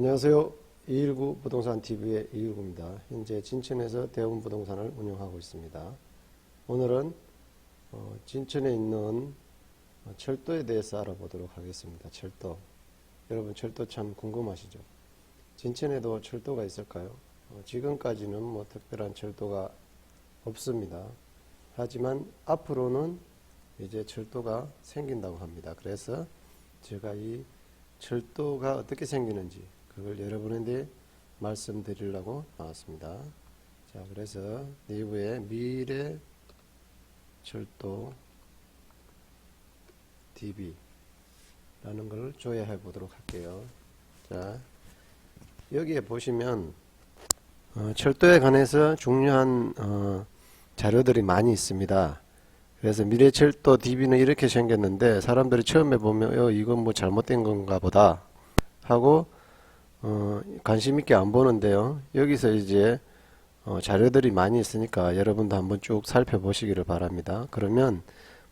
안녕하세요. 219 부동산 TV의 이일구입니다. 현재 진천에서 대원 부동산을 운영하고 있습니다. 오늘은 어, 진천에 있는 어, 철도에 대해서 알아보도록 하겠습니다. 철도. 여러분 철도 참 궁금하시죠? 진천에도 철도가 있을까요? 어, 지금까지는 뭐 특별한 철도가 없습니다. 하지만 앞으로는 이제 철도가 생긴다고 합니다. 그래서 제가 이 철도가 어떻게 생기는지 그걸 여러분한테 말씀드리려고 나왔습니다. 자, 그래서 내부에 미래 철도 DB라는 걸 조회해 보도록 할게요. 자, 여기에 보시면 어, 철도에 관해서 중요한 어, 자료들이 많이 있습니다. 그래서 미래철도 DB는 이렇게 생겼는데 사람들이 처음에 보면 어, 이건 뭐 잘못된 건가 보다 하고 어, 관심 있게 안 보는데요. 여기서 이제 어, 자료들이 많이 있으니까 여러분도 한번 쭉 살펴보시기를 바랍니다. 그러면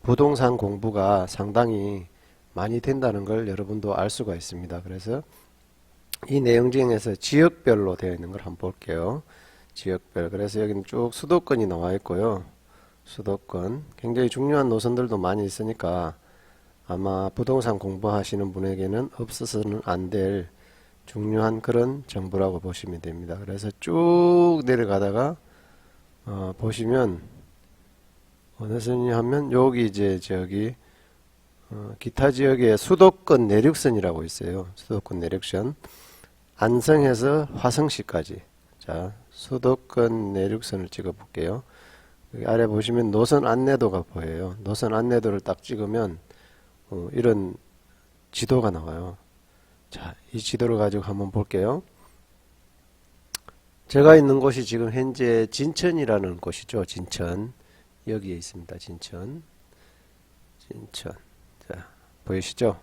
부동산 공부가 상당히 많이 된다는 걸 여러분도 알 수가 있습니다. 그래서 이 내용 중에서 지역별로 되어 있는 걸 한번 볼게요. 지역별. 그래서 여기는 쭉 수도권이 나와 있고요. 수도권. 굉장히 중요한 노선들도 많이 있으니까 아마 부동산 공부하시는 분에게는 없어서는 안 될 중요한 그런 정보라고 보시면 됩니다. 그래서 쭉 내려가다가 어, 보시면 어느 선이 하면 여기 이제 저기 어, 기타 지역에 수도권 내륙선이라고 있어요. 수도권 내륙선. 안성에서 화성시까지. 자, 수도권 내륙선을 찍어 볼게요. 아래 보시면 노선 안내도가 보여요. 노선 안내도를 딱 찍으면 어, 이런 지도가 나와요. 자, 이 지도를 가지고 한번 볼게요. 제가 있는 곳이 지금 현재 진천이라는 곳이죠. 진천. 여기에 있습니다. 진천. 진천. 자, 보이시죠?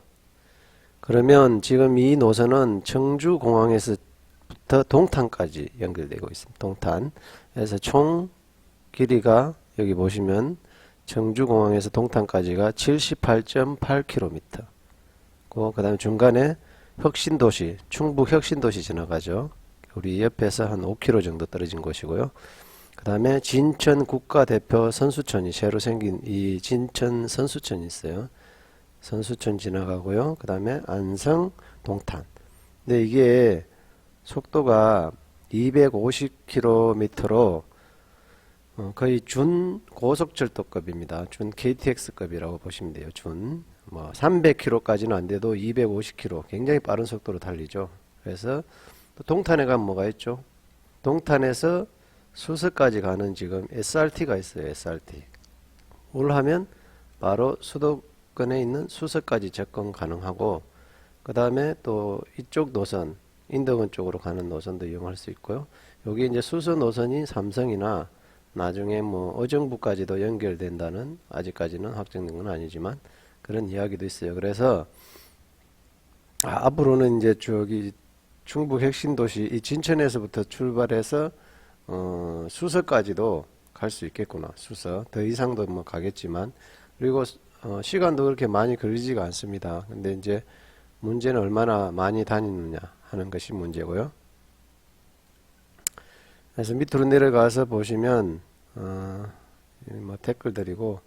그러면 지금 이 노선은 청주공항에서부터 동탄까지 연결되고 있습니다. 동탄. 그래서 총 길이가 여기 보시면 청주공항에서 동탄까지가 78.8km. 그 다음에 중간에 혁신도시, 충북 혁신도시 지나가죠. 우리 옆에서 한 5km 정도 떨어진 곳이고요. 그 다음에 진천 국가대표 선수촌이 새로 생긴 이 진천 선수촌이 있어요. 선수촌 지나가고요. 그 다음에 안성, 동탄. 근데 이게 속도가 250km로 어, 거의 준 고속철도급입니다. 준 KTX급이라고 보시면 돼요. 준. 뭐 300km까지는 안 돼도 250km 굉장히 빠른 속도로 달리죠. 그래서 또 동탄에 가면 뭐가 있죠? 동탄에서 수서까지 가는 지금 SRT가 있어요. SRT. 올 하면 바로 수도권에 있는 수서까지 접근 가능하고 그 다음에 또 이쪽 노선 인덕원 쪽으로 가는 노선도 이용할 수 있고요. 여기 이제 수서 노선이 삼성이나 나중에 뭐 어정부까지도 연결된다는 아직까지는 확정된 건 아니지만 그런 이야기도 있어요. 그래서 아, 앞으로는 이제 저기 충북 핵심 도시 이 진천에서부터 출발해서 어, 수서까지도 갈 수 있겠구나. 수서 더 이상도 뭐 가겠지만 그리고 어, 시간도 그렇게 많이 걸리지가 않습니다. 근데 이제 문제는 얼마나 많이 다니느냐 하는 것이 문제고요. 그래서 밑으로 내려가서 보시면 어, 뭐 댓글들이고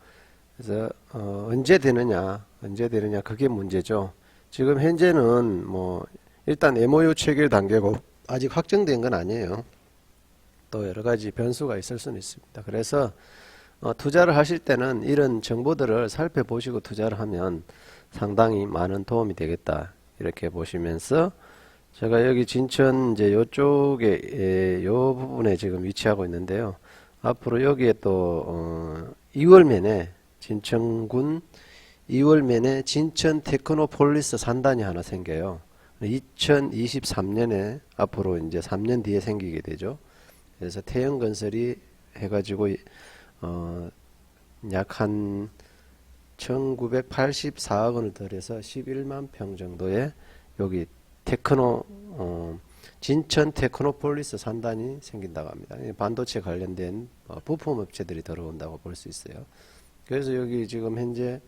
그래서 어, 언제 되느냐 언제 되느냐 그게 문제죠. 지금 현재는 뭐 일단 MOU 체결 단계고 아직 확정된 건 아니에요. 또 여러 가지 변수가 있을 수는 있습니다. 그래서 어, 투자를 하실 때는 이런 정보들을 살펴보시고 투자를 하면 상당히 많은 도움이 되겠다 이렇게 보시면서 제가 여기 진천 이제 요쪽에 예, 요 부분에 지금 위치하고 있는데요. 앞으로 여기에 또 어, 2월면에 진천군 2월면에 진천 테크노폴리스 산단이 하나 생겨요. 2023년에 앞으로 이제 3년 뒤에 생기게 되죠. 그래서 태영건설이 해가지고 어, 약한 1984억 원을 들여서 11만 평 정도의 여기 테크노 어, 진천 테크노폴리스 산단이 생긴다고 합니다. 반도체 관련된 어, 부품 업체들이 들어온다고 볼 수 있어요. 그래서 여기 지금 현재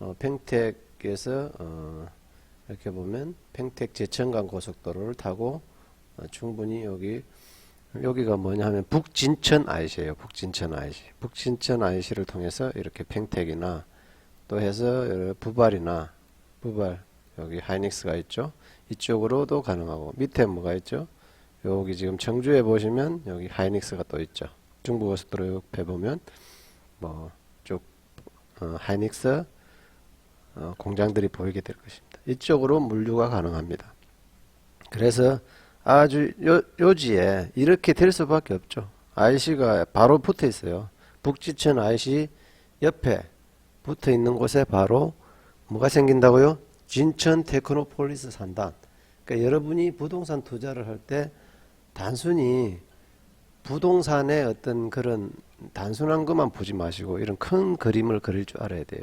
어, 평택에서 어, 이렇게 보면 평택 제천간 고속도로를 타고 어, 충분히 여기 여기가 뭐냐 하면 북진천 IC예요. 북진천 IC. 북진천 IC를 통해서 이렇게 평택이나 또 해서 부발이나 부발 여기 하이닉스가 있죠. 이쪽으로도 가능하고 밑에 뭐가 있죠? 여기 지금 청주에 보시면 여기 하이닉스가 또 있죠. 중부고속도로 옆에 보면 뭐쭉 어, 하이닉스 어, 공장들이 보이게 될 것입니다. 이쪽으로 물류가 가능합니다. 그래서 아주 요, 요지에 이렇게 될 수밖에 없죠. IC가 바로 붙어 있어요. 북지천 IC 옆에 붙어 있는 곳에 바로 뭐가 생긴다고요? 진천 테크노폴리스 산단. 그러니까 여러분이 부동산 투자를 할 때 단순히 부동산의 어떤 그런 단순한 것만 보지 마시고 이런 큰 그림을 그릴 줄 알아야 돼요.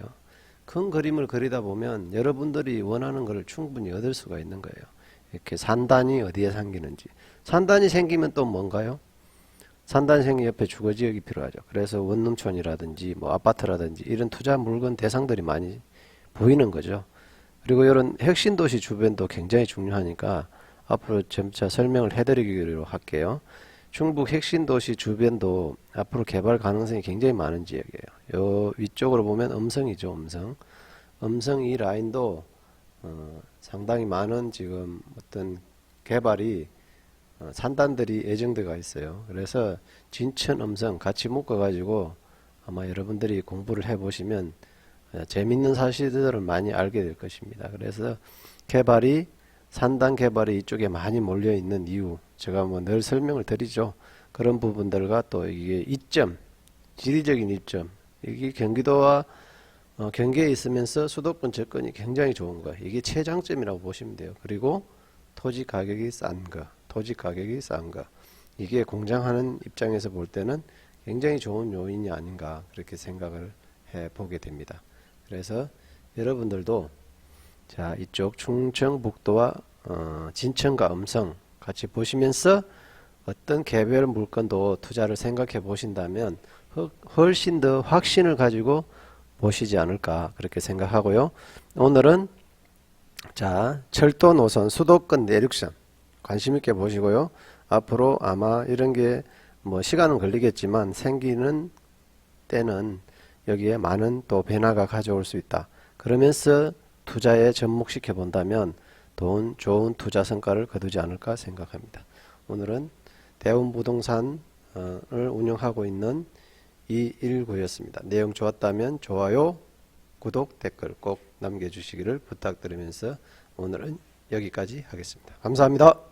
큰 그림을 그리다 보면 여러분들이 원하는 것을 충분히 얻을 수가 있는 거예요. 이렇게 산단이 어디에 생기는지. 산단이 생기면 또 뭔가요? 산단이 생기 옆에 주거지역이 필요하죠. 그래서 원룸촌이라든지 뭐 아파트라든지 이런 투자 물건 대상들이 많이 보이는 거죠. 그리고 이런 핵심 도시 주변도 굉장히 중요하니까 앞으로 점차 설명을 해드리기로 할게요. 충북 핵심 도시 주변도 앞으로 개발 가능성이 굉장히 많은 지역이에요. 요 위쪽으로 보면 음성이죠, 음성. 음성 이 라인도 어, 상당히 많은 지금 어떤 개발이 어, 산단들이 예정되어 있어요. 그래서 진천 음성 같이 묶어가지고 아마 여러분들이 공부를 해보시면 어, 재밌는 사실들을 많이 알게 될 것입니다. 그래서 개발이 산단 개발이 이쪽에 많이 몰려 있는 이유 제가 뭐 늘 설명을 드리죠. 그런 부분들과 또 이게 이점 지리적인 이점 이게 경기도와 어, 경계에 있으면서 수도권 접근이 굉장히 좋은 거 이게 최장점이라고 보시면 돼요. 그리고 토지 가격이 싼 거, 토지 가격이 싼 거. 이게 공장하는 입장에서 볼 때는 굉장히 좋은 요인이 아닌가 그렇게 생각을 해 보게 됩니다. 그래서 여러분들도 자 이쪽 충청북도와 어, 진천과 음성 같이 보시면서 어떤 개별 물건도 투자를 생각해 보신다면 허- 훨씬 더 확신을 가지고 보시지 않을까 그렇게 생각하고요. 오늘은 자 철도 노선 수도권 내륙선 관심 있게 보시고요. 앞으로 아마 이런 게 뭐 시간은 걸리겠지만 생기는 때는 여기에 많은 또 변화가 가져올 수 있다. 그러면서 투자에 접목시켜 본다면 돈 좋은 투자 성과를 거두지 않을까 생각합니다. 오늘은 대운 부동산을 운영하고 있는 이일구였습니다. 내용 좋았다면 좋아요, 구독, 댓글 꼭 남겨주시기를 부탁드리면서 오늘은 여기까지 하겠습니다. 감사합니다.